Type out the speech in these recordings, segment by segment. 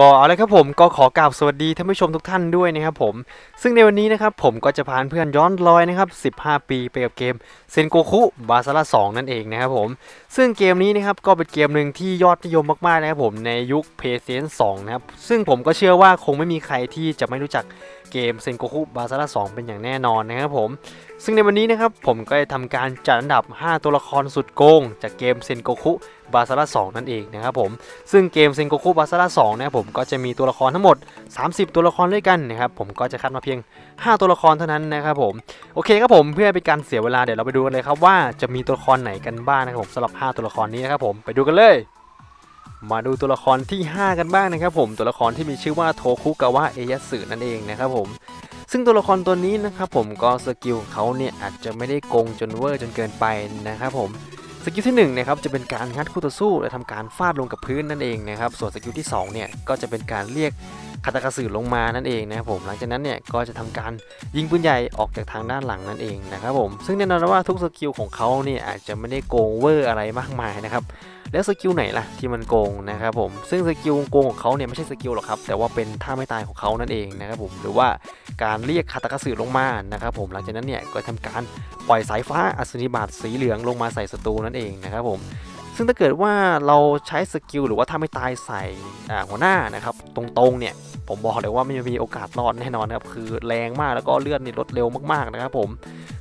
ก็เอาละครับผมก็ขอกราบสวัสดีท่านผู้ชมทุกท่านด้วยนะครับผม ซึ่งในวันนี้นะครับผมก็จะพาเพื่อนย้อนรอยนะครับ 15 ปีไปกับเกมเซนโกคุบาซาร่า2นั่นเองนะครับผม ซึ่งเกมนี้นะครับก็เป็นเกมหนึ่งที่ยอดนิยมมากๆนะครับผมในยุค PlayStation 2นะครับ ซึ่งผมก็เชื่อว่าคงไม่มีใครที่จะไม่รู้จักเกมเซนโกคุบาซาร่า2เป็นอย่างแน่นอนนะครับผม ซึ่งในวันนี้นะครับผมก็จะทำการจัดอันดับ 5 ตัวละครสุดโกง จากเกมเซนโกคุ บาซาร่า2นั่นเองนะครับผม ซึ่งเกมเซนโกคุบาซาร่า2นะครับผมก็จะมีตัวละครทั้งหมด 30 ตัวละครด้วยกันนะครับผมก็จะคัดมาเพียง 5 ตัวละครเท่านั้นนะครับผมโอเคครับผมเพื่อเป็นการเสียเวลาเดี๋ยวเราไปดูกันเลยครับว่าจะมีตัวละครไหนกันบ้างนะครับผมสำหรับ 5 ตัวละครนี้นะครับผมไปดูกันเลยมาดูตัวละครที่ 5 กันบ้างนะครับผมตัวละครที่มีชื่อว่าโทคุกาวะเอยาสึนั่นเองนะครับผมซึ่งตัวละครตัวนี้นะครับผมก็สกิลของเขาเนี่ยอาจจะไม่ได้โกงจนเวอร์จนเกินไปนะครับผม สกิลที่1นะครับจะเป็นการงัดคู่ต่อสู้และทำการฟาดลงกับพื้นนั่นเองนะครับส่วนสกิลที่2เนี่ยก็จะเป็นการเรียกคาตากาสึลงมานั่นเองนะครับผมหลังจากนั้นเนี่ยก็จะทำการยิงปืนใหญ่ออกจากทางด้านหลังนั่นเองนะครับผมซึ่งแน่นอนว่าทุกสกิลของเขาเนี่ยอาจจะไม่ได้โกงเวอร์อะไรมากมายนะครับแล้วสกิลไหนล่ะที่มันโกงนะครับผมซึ่งสกิลโกงของเขาเนี่ยไม่ใช่สกิลหรอกครับแต่ว่าเป็นท่าไม่ตายของเขานั่นเองนะครับผมหรือว่า การเรียกคาตากสึลงมานะครับผมหลังจากนั้นเนี่ยก็ทำการปล่อยสายฟ้าอัศนีบาตสีเหลืองลงมาใส่ศัตรูนั่นเองนะครับผมซึ่งถ้าเกิดว่าเราใช้สกิลหรือว่าท่าไม่ตายใส่หัวหน้านะครับตรงๆเนี่ยผมบอกเลยว่าไม่มีโอกาสรอดแน่นอนครับคือแรงมากแล้วก็เลือดนี่ลดเร็วมากๆนะครับผม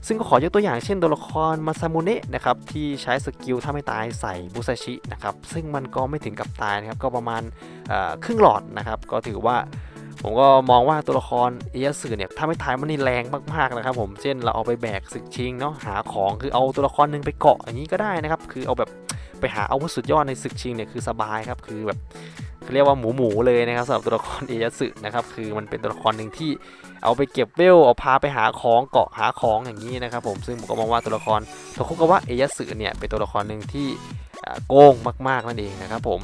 ซึ่งก็ขอยกตัวอย่างเช่นตัวละครมาซามุเนะนะครับที่ใช้สกิลถ้าไม่ตายใส่บุซาชินะครับซึ่งมันก็ไม่ถึงกับตายนะครับก็ประมาณครึ่งหลอดนะครับก็ถือว่า ผมก็มองว่าตัวละครเอยาสึเนี่ยถ้าไม่ตายมันนี่แรงมากๆนะครับผมเช่นเราเอาไปแบกศึกชิงเนาะหาของคือเอาตัวละครหนึ่งไปเกาะอย่างนี้ก็ได้นะครับคือเอาแบบไปหาอาวุธสุดยอดในศึกชิงเนี่ยคือสบายครับคือแบบเขาเรียกว่าหมูหมูๆเลยนะครับสำหรับตัวละครเอยาสึนะครับคือมันเป็นตัวละครหนึ่งที่เอาไปเก็บเวลเอาพาไปหาของเกาะหาของอย่างนี้นะครับผมซึ่งผมก็มองว่าตัวละครโทคุกาวะเอยาสึเนี่ยเป็นตัวละครหนึ่งที่โกงมากๆนั่นเองนะครับผม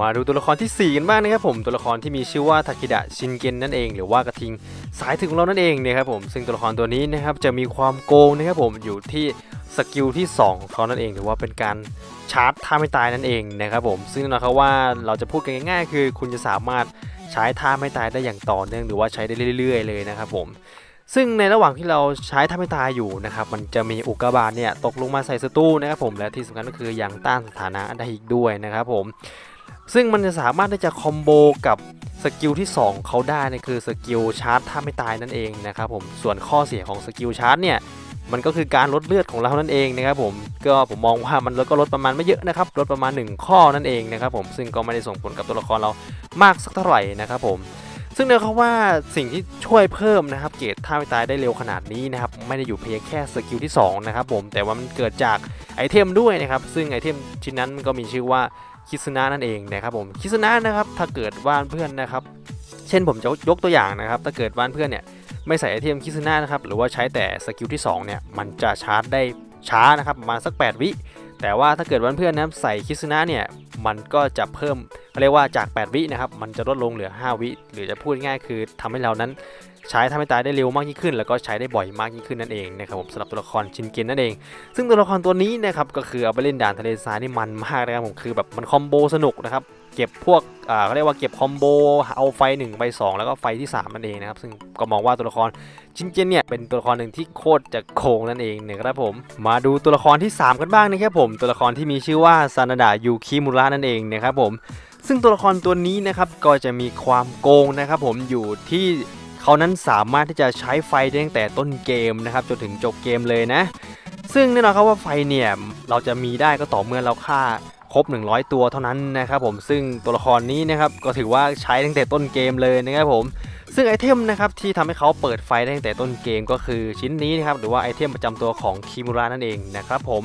มาดูตัวละครทีสี่ 4 กันบ้างนะครับผมตัวละครที่มีชื่อว่าทาคิดะชินเกนนั่นเอง หรือว่ากระทิงสายถึงของเรานั่นเองนะครับผมซึ่งตัวละครตัวนี้นะครับจะมีความโกงนะครับผมอยู่ที่สกิลที่ 2 ของเขานั่นเอง หรือว่าเป็นการชาร์จท่าไม่ตายนั่นเองนะครับผมซึ่งนะครับว่าเราจะพูดกันง่ายๆ คือ คุณจะสามารถใช้ท่าไม่ตายได้อย่างต่อเนื่องหรือว่าใช้ได้เรื่อย ๆ เลยนะครับผมซึ่งในระหว่างที่เราใช้ท่าไม่ตายอยู่นะครับมันจะมีอุกกาบาตเนี่ยตกลงมาใส่ศัตรูนะครับผมและที่สำคัญก็คือยังต้านสถานะได้อีกด้วยนะครับผม ซึ่งมันจะสามารถที่จะคอมโบกับสกิลที่ 2 เขาได้นะคือสกิลชาร์จท่าไม่ตายนั่นเองนะครับผมส่วนข้อเสียของสกิลชาร์จเนี่ยมันก็คือการลดเลือดของเรานั่นเองนะครับผมก็ผมมองว่ามันลดก็ลดประมาณไม่เยอะนะครับลดประมาณ 1 ข้อนั่นเองนะครับผมซึ่งก็ไม่ได้ส่งผลกับตัวละครเรามากสักเท่าไหร่นะครับผมซึ่งเนื่องจากว่าสิ่งที่ช่วยเพิ่มนะครับเกรดท่าไม่ตายได้เร็วขนาดนี้นะครับไม่ได้อยู่เพียงแค่สกิลที่2นะครับผมแต่ว่ามันเกิดจากไอเทมด้วยนะครับซึ่งไอเทมชิ้นนั้นก็มีชื่อว่า คิสนะนั่นเองนะครับผมคิสนะนะครับถ้าเกิดว่านเพื่อนนะครับ เช่นผมจะยกตัวอย่างนะครับ ถ้าเกิดว่านเพื่อนเนี่ยไม่ใส่ไอเทมคิสนะนะครับหรือว่าใช้แต่สกิลที่2เนี่ยมันจะชาร์จได้ ช้านะครับประมาณสัก 8 วิแต่ว่าถ้าเกิดว่าเพื่อนนะใส่คิสนะเนี่ยมันก็จะเพิ่มเรียกว่าจาก 8 วินะครับมันจะลดลงเหลือ 5 วิ หรือจะพูดง่ายคือทำให้เรานั้นใช้ทำให้ตายได้เร็วมากยิ่งขึ้น แล้วก็ใช้ได้บ่อยมากยิ่งขึ้นนั่นเองนะครับผมสำหรับตัวละครชินเกนนั่นเอง ซึ่งตัวละครตัวนี้นะครับก็คือเอาไปเล่นด่านทะเลทรายนี่มันมากนะครับผมคือแบบมันคอมโบสนุกนะครับ เก็บพวกอ่าเขาเรียกว่าเก็บคอมโบเอาไฟ1ไป2 แล้วก็ไฟที่ 3 นั่นเองนะครับ ซึ่งก็มองว่าตัวละครชินเกนเนี่ยเป็นตัวละครหนึ่งที่โคตรจะโคงนั่นเองนะครับผม มาดูตัวละครที่ 3 กันบ้างนะครับผม ตัวละครที่มีชื่อว่าซานาดะยูคิมุระนั่นเองนะครับผม ซึ่งตัวละครตัวนี้นะครับก็จะมีความโกงนะครับผมอยู่ที่เขานั้นสามารถที่จะใช้ไฟได้ตั้งแต่ต้นเกมนะครับจนถึงจบเกมเลยนะ ซึ่งแน่นอนครับว่าไฟเนี่ยเราจะมีได้ก็ต่อเมื่อเราฆ่า ครบ 100 ตัวเท่านั้นนะครับผมซึ่งตัวละครนี้นะครับก็ถือว่าใช้ตั้งแต่ต้นเกมเลยนะครับผมซึ่งไอเทมนะครับที่ทำให้เขาเปิดไฟได้ตั้งแต่ต้นเกมก็คือชิ้นนี้นะครับหรือว่าไอเทมประจำตัวของคิมูระนั่นเองนะครับผม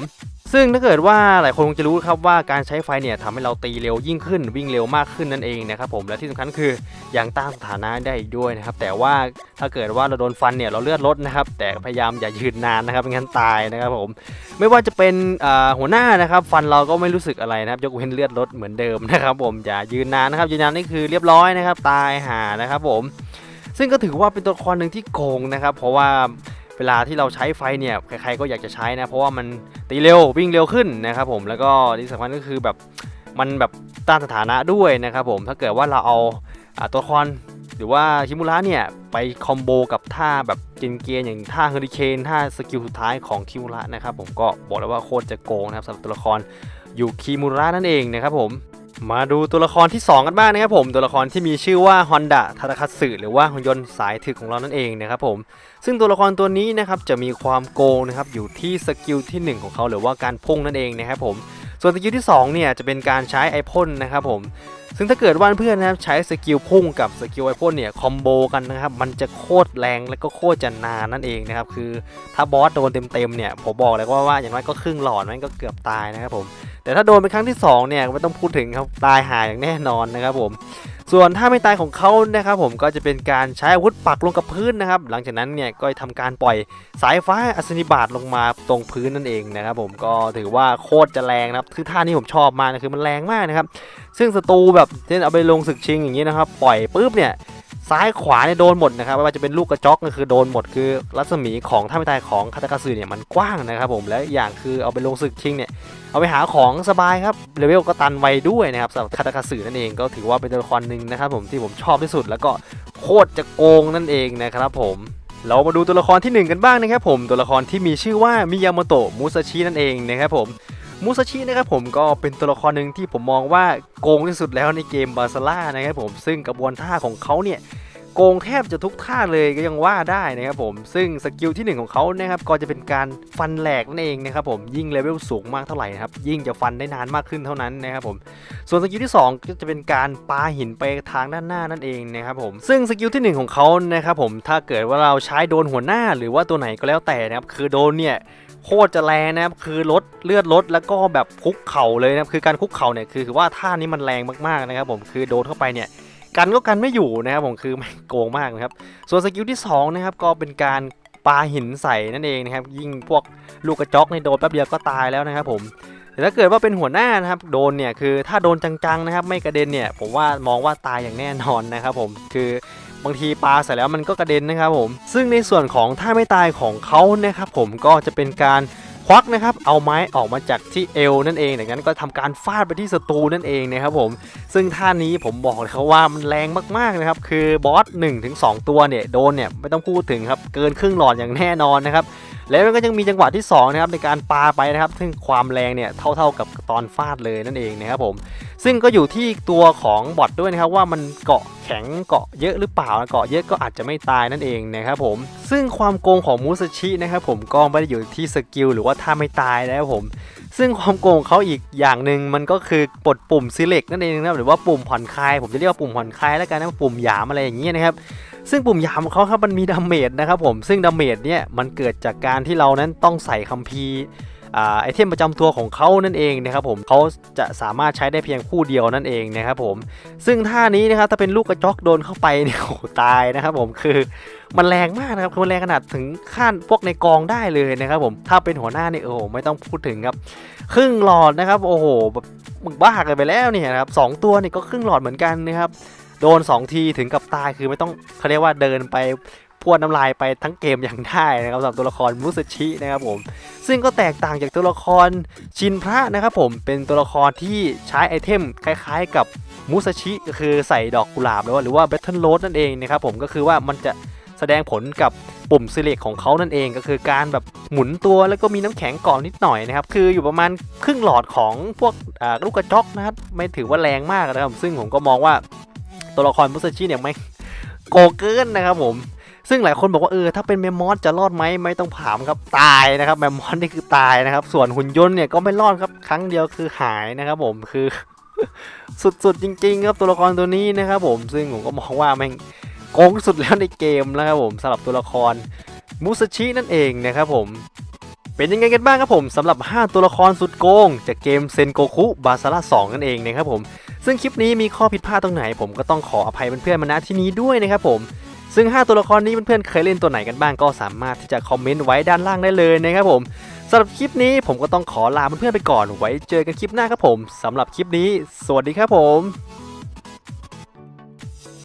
ซึ่งถ้าเกิดว่าหลายคนคงจะรู้ครับว่าการใช้ไฟเนี่ยทำให้เราตีเร็วยิ่งขึ้นวิ่งเร็วมากขึ้นนั่นเองนะครับผมและที่สำคัญคือยังต้านสถานะได้อีกด้วยนะครับแต่ว่าถ้าเกิดว่าเราโดนฟันเนี่ยเราเลือดลดนะครับแต่พยายามอย่ายืนนานนะครับไม่งั้นตายนะครับผมไม่ว่าจะเป็นหัวหน้านะครับฟันเราก็ไม่รู้สึกอะไรนะครับยกเว้นเลือดลดเหมือนเดิมนะครับผมอย่ายืนนานนะครับยืนนานนี่คือเรียบร้อยนะครับตายหานะครับผมซึ่งก็ถือว่าเป็นตัวละครหนึ่งที่โกงนะครับ เพราะว่า เวลาที่เราใช้ไฟเนี่ยใครๆก็อยากจะใช้นะ เพราะว่ามันตีเร็ววิ่งเร็วขึ้นนะครับผมแล้วก็ที่สำคัญก็คือแบบมันแบบต้านสถานะด้วยนะครับผมถ้าเกิดว่าเราเอาอตัวละครหรือว่าคิมุระเนี่ยไปคอมโบกับท่าแบบเกียนๆอย่างท่าเฮอริเคนท่าสกิลสุดท้ายของคิมุระนะครับผมก็บอกเลยว่าโคตรจะโกงนะครับสำหรับตัวละครอยู่คิมุระนั่นเองนะครับผม มาดูตัวละครที่ 2 กันบ้างนะครับผม ตัวละครที่มีชื่อว่าฮอนดะทาตาคัตสึหรือว่าหุ่นยนต์สายถึกของเรานั่นเองนะครับผม ซึ่งตัวละครตัวนี้นะครับจะมีความโกงนะครับอยู่ที่สกิลที่ 1 ของเขาหรือว่าการพุ่งนั่นเองนะครับผม ส่วนสกิลที่2เนี่ยจะเป็นการใช้ไอพ่นนะครับผม ซึ่งถ้าเกิดว่าเพื่อนนะครับใช้สกิลพุ่งกับสกิลไอพ่นเนี่ยคอมโบกันนะครับมันจะโคตรแรงและก็โคตรจะนานนั่นเองนะครับคือถ้าบอสโดนเต็มๆเนี่ยผมบอกเลยว่าว่าอย่างน้อยก็ครึ่งหลอดมันก็เกือบตายนะครับผม แต่ถ้าโดนเป็นครั้งที่ 2 เนี่ยไม่ต้องพูดถึงครับตายหายอย่างแน่นอนนะครับผมส่วนถ้าไม่ตายของเขานะครับผมก็จะเป็นการใช้อาวุธปักลงกับพื้นนะครับ หลังจากนั้นเนี่ยก็ทำการปล่อยสายฟ้าอัศนิบาตลงมาตรงพื้นนั่นเองนะครับผมก็ถือว่าโคตรจะแรงนะครับคือท่านี้ผมชอบมากนะคือมันแรงมากนะครับ ซึ่งศัตรูแบบเช่นเอาไปลงศึกชิงอย่างนี้นะครับ ปล่อยปุ๊บเนี่ย ซ้ายขวาเนี่ยโดนหมดนะครับไม่ว่าจะเป็นลูกกระจอกก็คือโดนหมดคือรัศมีของท่าไม่ตายของคาตากาสึเนี่ยมันกว้างนะครับผมและอย่างคือเอาไปลงศึกชิงเนี่ยเอาไปหาของสบายครับเลเวลก็ตันไวด้วยนะครับสำหรับคาตาคาสึนั่นเองก็ถือว่าเป็นตัวละครหนึ่งนะครับผมที่ผมชอบที่สุด แล้วก็โคตรจะโกงนั่นเองนะครับผมเรามาดูตัวละครที่หนึ่งกันบ้างนะครับผมตัวละครที่มีชื่อว่ามิยาโมโตะมุซาชินั่นเองนะครับผม มุซาชินะครับผมก็เป็นตัวละครหนึ่งที่ผมมองว่าโกงที่สุดแล้วในเกมบาซาร่านะครับผมซึ่งกระบวนท่าของเขาเนี่ยโกงแทบจะทุกท่าเลยก็ยังว่าได้นะครับผมซึ่งสกิลที่ 1 ของเขานะครับก็จะเป็นการฟันแหลกนั่นเองนะครับผมยิ่งเลเวลสูงมากเท่าไหร่นะครับยิ่งจะฟันได้นานมากขึ้นเท่านั้นนะครับผมส่วนสกิลที่ 2 ก็จะเป็นการปาหินไปทางด้านหน้านั่นเองนะครับผมซึ่งสกิลที่ 1 ของเขานะครับผมถ้าเกิดว่าเราใช้โดนหัวหน้าหรือว่าตัวไหนก็แล้วแต่นะครับคือโดนเนี่ย โคตรจะแรงนะครับคือลดเลือดลดแล้วก็แบบคุกเข่าเลยนะครับคือการคุกเข่าเนี่ยคือว่าท่านี้มันแรงมากๆนะครับผมคือโดนเข้าไปเนี่ยกันก็กันไม่อยู่นะครับผมคือไม่โกงมากนะครับส่วนสกิลที่2นะครับก็เป็นการปาหินใส่นั่นเองนะครับยิ่งพวกลูกกระจอกในโดนแป๊บเดียวก็ตายแล้วนะครับผมแต่ถ้าเกิดว่าเป็นหัวหน้านะครับโดนเนี่ยคือถ้าโดนจังๆนะครับไม่กระเด็นเนี่ยผมว่ามองว่าตายอย่างแน่นอนนะครับผมคือ บางทีปลาเสร็จแล้วมันก็กระเด็นนะครับผม ซึ่งในส่วนของท่าไม่ตายของเขานะครับผมก็จะเป็นการควักนะครับเอาไม้ออกมาจากที่เอวนั่นเองดังนั้นก็ทำการฟาดไปที่ศัตรูนั่นเองนะครับผม ซึ่งท่านี้ผมบอกเลยครับว่ามันแรงมากๆนะครับ คือบอส1ถึง2ตัวเนี่ยโดนเนี่ยไม่ต้องพูดถึงครับ เกินครึ่งหลอดอย่างแน่นอนนะครับ แล้วมันก็ยังมีจังหวะที่ 2 นะครับในการปาไปนะครับ ซึ่งความแรงเนี่ยเท่าๆกับตอนฟาดเลยนั่นเองนะครับผม ซึ่งก็อยู่ที่ตัวของบอทด้วยนะครับว่ามันเกาะแข็งเกาะเยอะหรือเปล่าเกาะเยอะก็อาจจะไม่ตายนั่นเองนะครับผม ซึ่งความโกงของมูซาชินะครับผมก็ไม่ได้อยู่ที่สกิลหรือว่าท่าไม่ตายนะครับผมซึ่งความโกงเขาอีกอย่างหนึ่งมันก็คือกดปุ่ม select นั่นเองนะครับหรือว่าปุ่มผ่อนคลายผมจะเรียกว่าปุ่มผ่อนคลายแล้วกันนะปุ่มหยามอะไรอย่างเงี้ยนะครับ ซึ่งปุ่มยามของเขาครับมันมีดาเมจนะครับผมซึ่งดาเมจเนี่ยมันเกิดจากการที่เรานั้นต้องใส่คัมภีร์อไอเทมประจำตัวของเขานั่นเองนะครับผมเขาจะสามารถใช้ได้เพียงคู่เดียวนั่นเองนะครับผมซึ่งท่านี้นะครับถ้าเป็นลูกกระจอกโดนเข้าไปเนี่ยโอ้ตายนะครับผมคือมันแรงมากนะครับคือมันแรงขนาดถึงขั้นพวกในกองได้เลยนะครับผมถ้าเป็นหัวหน้านี่โอ้โหไม่ต้องพูดถึงครับ ครึ่งหลอดนะครับโอ้โหแบบมึงบ้ากันไปแล้วเนี่ยนะครับสองตัวนี่ก็ครึ่งหลอดเหมือนกันนะครับ โดน 2 ทีถึงกับตายคือไม่ต้องเขาเรียกว่าเดินไปพวดน้ำลายไปทั้งเกมอย่างได้นะครับสำหรับตัวละครมุสชินะครับผม ซึ่งก็แตกต่างจากตัวละครชินพระนะครับผมเป็นตัวละครที่ใช้ไอเทมคล้ายๆ กับมุสชิก็คือใส่ดอกกุหลาบหรือว่าหรือว่าแบทเทิลโรสนั่นเองนะครับผมก็คือว่ามันจะแสดงผลกับปุ่ม select ของเขานั่นเองก็คือการแบบหมุนตัวแล้วก็มีน้ำแข็งก่อนนิดหน่อยนะครับ คืออยู่ประมาณครึ่งหลอดของพวกลูกกระจอกนะครับไม่ถือว่าแรงมากนะครับซึ่งผมก็มองว่า ตัวละครมุสชิเนี่ยไม่โกเกินนะครับผม ซึ่งหลายคนบอกว่าเออถ้าเป็นแมมมอสจะรอดไหมไม่ต้องถามครับตายนะครับแมมมอสนี่คือตายนะครับ ส่วนหุ่นยนต์เนี่ยก็ไม่รอดครับครั้งเดียวคือหายนะครับผมคือสุดๆจริง ๆ ครับตัวละครตัวนี้นะครับผมซึ่งผมก็มองว่าแม่งโกงสุดแล้วในเกมแล้วครับผมสำหรับตัวละครมุสชินั่นเองนะครับผม เป็นยังไงกันบ้างครับผมสำหรับ 5 ตัวละครสุดโกง จากเกมเซนโกคุบาซาร่า2นั่นเองนะครับผม ซึ่งคลิปนี้มีข้อผิดพลาดตรงไหน ผมก็ต้องขออภัยเพื่อนๆมาณที่นี้ด้วยนะครับผม ซึ่ง 5 ตัวละครนี้เพื่อนๆเคยเล่นตัวไหนกันบ้างก็สามารถที่จะคอมเมนต์ไว้ด้านล่างได้เลยนะครับผมสำหรับคลิปนี้ผมก็ต้องขอลาเพื่อนๆไปก่อนไว้เจอกันคลิปหน้าครับผมสำหรับคลิปนี้ สวัสดีครับผม